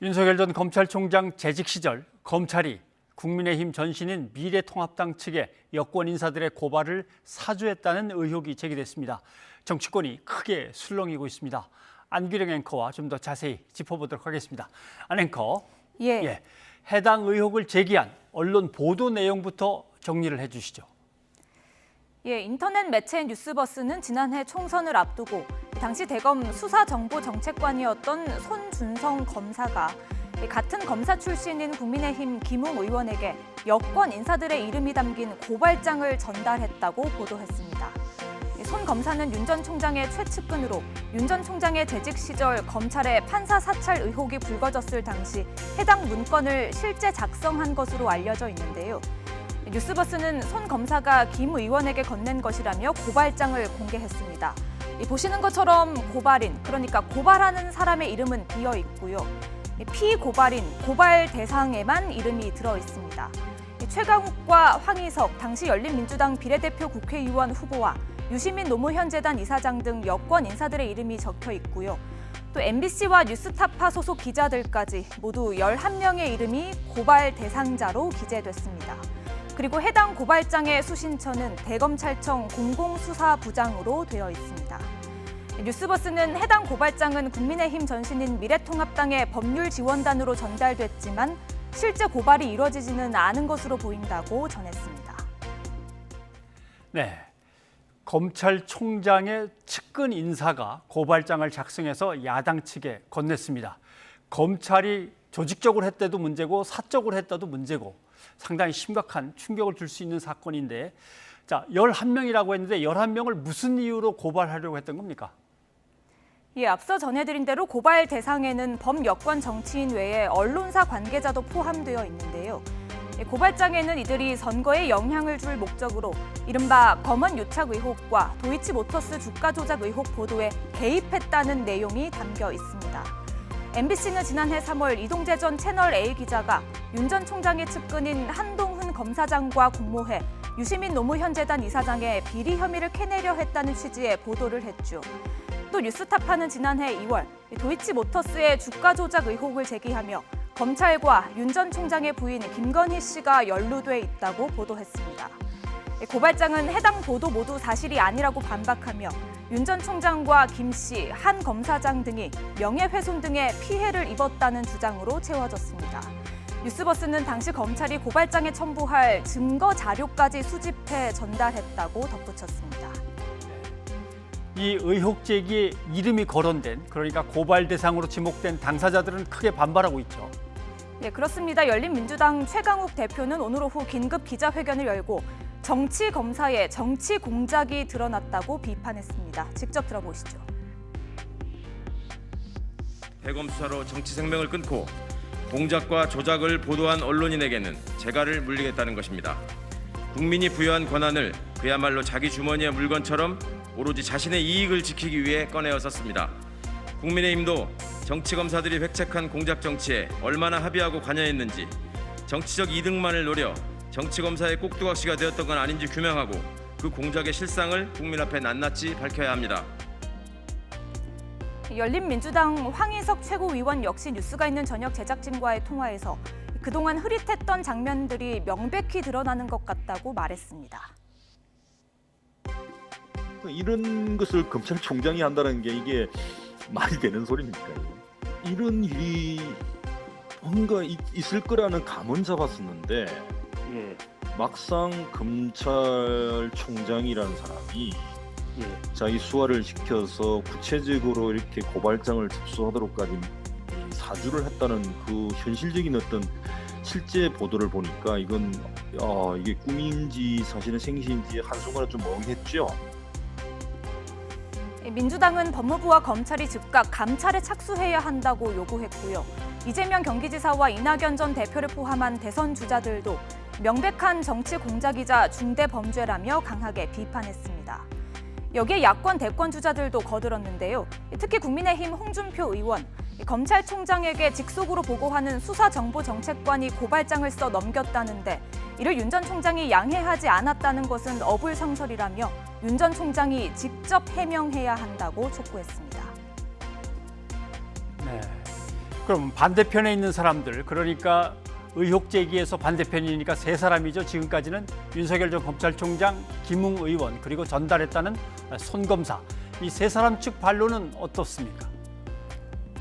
윤석열 전 검찰총장 재직 시절 검찰이 국민의힘 전신인 미래통합당 측에 여권 인사들의 고발을 사주했다는 의혹이 제기됐습니다. 정치권이 크게 술렁이고 있습니다. 안규령 앵커와 좀 더 자세히 짚어보도록 하겠습니다. 안 앵커, 예. 예, 해당 의혹을 제기한 언론 보도 내용부터 정리를 해주시죠. 예, 인터넷 매체 뉴스버스는 지난해 총선을 앞두고 당시 대검 수사정보정책관이었던 손준성 검사가 같은 검사 출신인 국민의힘 김웅 의원에게 여권 인사들의 이름이 담긴 고발장을 전달했다고 보도했습니다. 손 검사는 윤 전 총장의 최측근으로 윤 전 총장의 재직 시절 검찰의 판사 사찰 의혹이 불거졌을 당시 해당 문건을 실제 작성한 것으로 알려져 있는데요. 뉴스버스는 손 검사가 김 의원에게 건넨 것이라며 고발장을 공개했습니다. 이 보시는 것처럼 고발인, 그러니까 고발하는 사람의 이름은 비어 있고요. 이 피고발인, 고발 대상에만 이름이 들어 있습니다. 이 최강욱과 황희석, 당시 열린민주당 비례대표 국회의원 후보와 유시민 노무현 재단 이사장 등 여권 인사들의 이름이 적혀 있고요. 또 MBC와 뉴스타파 소속 기자들까지 모두 11명의 이름이 고발 대상자로 기재됐습니다. 그리고 해당 고발장의 수신처는 대검찰청 공공수사부장으로 되어 있습니다. 뉴스버스는 해당 고발장은 국민의힘 전신인 미래통합당의 법률 지원단으로 전달됐지만 실제 고발이 이뤄지지는 않은 것으로 보인다고 전했습니다. 네. 검찰총장의 측근 인사가 고발장을 작성해서 야당 측에 건넸습니다. 검찰이 조직적으로 했대도 문제고 사적으로 했다도 문제고 상당히 심각한 충격을 줄 수 있는 사건인데 자, 11명이라고 했는데 11명을 무슨 이유로 고발하려고 했던 겁니까? 예, 앞서 전해드린 대로 고발 대상에는 범여권 정치인 외에 언론사 관계자도 포함되어 있는데요. 예, 고발장에는 이들이 선거에 영향을 줄 목적으로 이른바 검언 유착 의혹과 도이치모터스 주가 조작 의혹 보도에 개입했다는 내용이 담겨 있습니다. MBC는 지난해 3월 이동재 전 채널 A 기자가 윤 전 총장의 측근인 한동훈 검사장과 공모해 유시민 노무현 재단 이사장의 비리 혐의를 캐내려 했다는 취지의 보도를 했죠. 또 뉴스타파는 지난해 2월 도이치모터스의 주가 조작 의혹을 제기하며 검찰과 윤 전 총장의 부인 김건희 씨가 연루돼 있다고 보도했습니다. 고발장은 해당 보도 모두 사실이 아니라고 반박하며 윤 전 총장과 김 씨, 한 검사장 등이 명예훼손 등의 피해를 입었다는 주장으로 채워졌습니다. 뉴스버스는 당시 검찰이 고발장에 첨부할 증거 자료까지 수집해 전달했다고 덧붙였습니다. 이 의혹 제기에 이름이 거론된 그러니까 고발 대상으로 지목된 당사자들은 크게 반발하고 있죠. 네, 그렇습니다. 열린민주당 최강욱 대표는 오늘 오후 긴급 기자회견을 열고 정치 검사의 정치 공작이 드러났다고 비판했습니다. 직접 들어보시죠. 대검 수사로 정치 생명을 끊고 공작과 조작을 보도한 언론인에게는 재갈을 물리겠다는 것입니다. 국민이 부여한 권한을 그야말로 자기 주머니의 물건처럼 오로지 자신의 이익을 지키기 위해 꺼내어 썼습니다. 국민의힘도 정치 검사들이 획책한 공작 정치에 얼마나 합의하고 관여했는지 정치적 이득만을 노려 정치 검사의 꼭두각시가 되었던 건 아닌지 규명하고 그 공작의 실상을 국민 앞에 낱낱이 밝혀야 합니다. 열린민주당 황희석 최고위원 역시 뉴스가 있는 저녁 제작진과의 통화에서 그동안 흐릿했던 장면들이 명백히 드러나는 것 같다고 말했습니다. 이런 것을 검찰총장이 한다는 게 이게 말이 되는 소리입니까? 이런 일이 뭔가 있, 있을 거라는 감은 잡았었는데 예, 막상 검찰총장이라는 사람이 예. 자기 수사를 시켜서 구체적으로 이렇게 고발장을 접수하도록까지 이 사주를 했다는 그 현실적인 어떤 실제 보도를 보니까 이건 아, 이게 꿈인지 사실은 생시인지 한순간에 좀 멍했죠. 민주당은 법무부와 검찰이 즉각 감찰에 착수해야 한다고 요구했고요. 이재명 경기지사와 이낙연 전 대표를 포함한 대선 주자들도 명백한 정치 공작이자 중대 범죄라며 강하게 비판했습니다. 여기에 야권 대권 주자들도 거들었는데요. 특히 국민의힘 홍준표 의원, 검찰총장에게 직속으로 보고하는 수사정보정책관이 고발장을 써 넘겼다는데 이를 윤 전 총장이 양해하지 않았다는 것은 어불성설이라며 윤 전 총장이 직접 해명해야 한다고 촉구했습니다. 네. 그럼 반대편에 있는 사람들 그러니까 의혹 제기에서 반대편이니까 세 사람이죠. 지금까지는 윤석열 전 검찰총장, 김웅 의원 그리고 전달했다는 손 검사 이 세 사람 측 반론은 어떻습니까?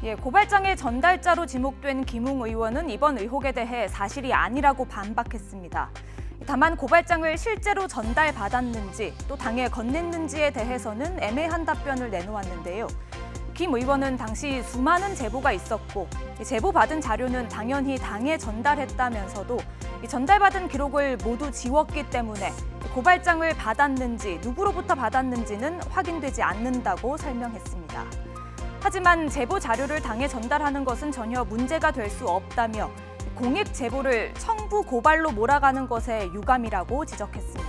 예, 고발장의 전달자로 지목된 김웅 의원은 이번 의혹에 대해 사실이 아니라고 반박했습니다. 다만 고발장을 실제로 전달받았는지 또 당에 건넸는지에 대해서는 애매한 답변을 내놓았는데요. 김 의원은 당시 수많은 제보가 있었고 이 제보받은 자료는 당연히 당에 전달했다면서도 이 전달받은 기록을 모두 지웠기 때문에 고발장을 받았는지 누구로부터 받았는지는 확인되지 않는다고 설명했습니다. 하지만 제보 자료를 당에 전달하는 것은 전혀 문제가 될 수 없다며 공익 제보를 청부 고발로 몰아가는 것에 유감이라고 지적했습니다.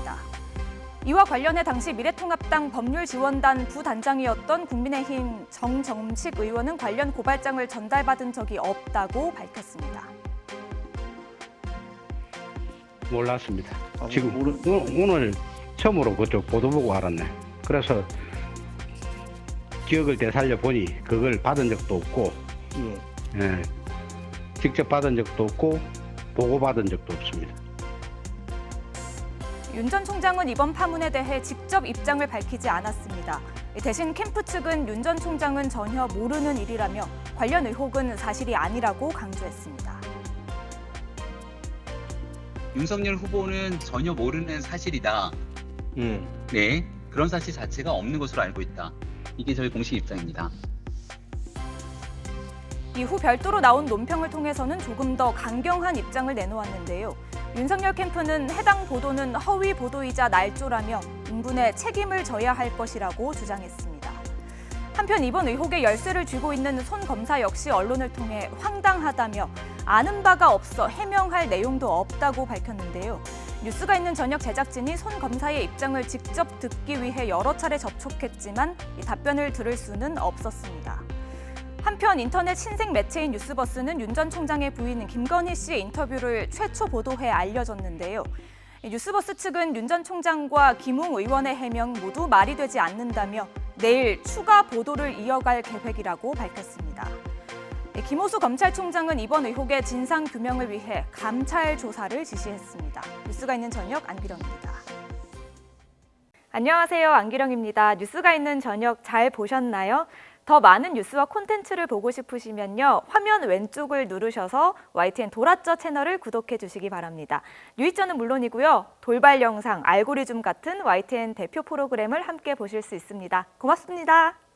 이와 관련해 당시 미래통합당 법률지원단 부단장이었던 국민의힘 정정식 의원은 관련 고발장을 전달받은 적이 없다고 밝혔습니다. 몰랐습니다. 아, 지금 모르- 오- 오늘 처음으로 그쪽 보도 보고 알았네. 그래서 기억을 되살려 보니 그걸 받은 적도 없고, 예. 예, 직접 받은 적도 없고 보고 받은 적도 없습니다. 윤 전 총장은 이번 파문에 대해 직접 입장을 밝히지 않았습니다. 대신 캠프 측은 윤 전 총장은 전혀 모르는 일이라며 관련 의혹은 사실이 아니라고 강조했습니다. 윤석열 후보는 전혀 모르는 사실이다. 예. 네, 그런 사실 자체가 없는 것으로 알고 있다. 이게 저희 공식 입장입니다. 이후 별도로 나온 논평을 통해서는 조금 더 강경한 입장을 내놓았는데요. 윤석열 캠프는 해당 보도는 허위 보도이자 날조라며 인분에 책임을 져야 할 것이라고 주장했습니다. 한편 이번 의혹의 열쇠를 쥐고 있는 손 검사 역시 언론을 통해 황당하다며 아는 바가 없어 해명할 내용도 없다고 밝혔는데요. 뉴스가 있는 저녁 제작진이 손 검사의 입장을 직접 듣기 위해 여러 차례 접촉했지만 이 답변을 들을 수는 없었습니다. 한편 인터넷 신생 매체인 뉴스버스는 윤 전 총장의 부인 김건희 씨의 인터뷰를 최초 보도해 알려졌는데요. 이 뉴스버스 측은 윤 전 총장과 김웅 의원의 해명 모두 말이 되지 않는다며 내일 추가 보도를 이어갈 계획이라고 밝혔습니다. 이 김호수 검찰총장은 이번 의혹의 진상 규명을 위해 감찰 조사를 지시했습니다. 뉴스가 있는 저녁 안기령입니다. 안녕하세요. 안기령입니다. 뉴스가 있는 저녁 잘 보셨나요? 더 많은 뉴스와 콘텐츠를 보고 싶으시면요. 화면 왼쪽을 누르셔서 YTN 도라쩌 채널을 구독해 주시기 바랍니다. 뉴이쩌는 물론이고요. 돌발 영상, 알고리즘 같은 YTN 대표 프로그램을 함께 보실 수 있습니다. 고맙습니다.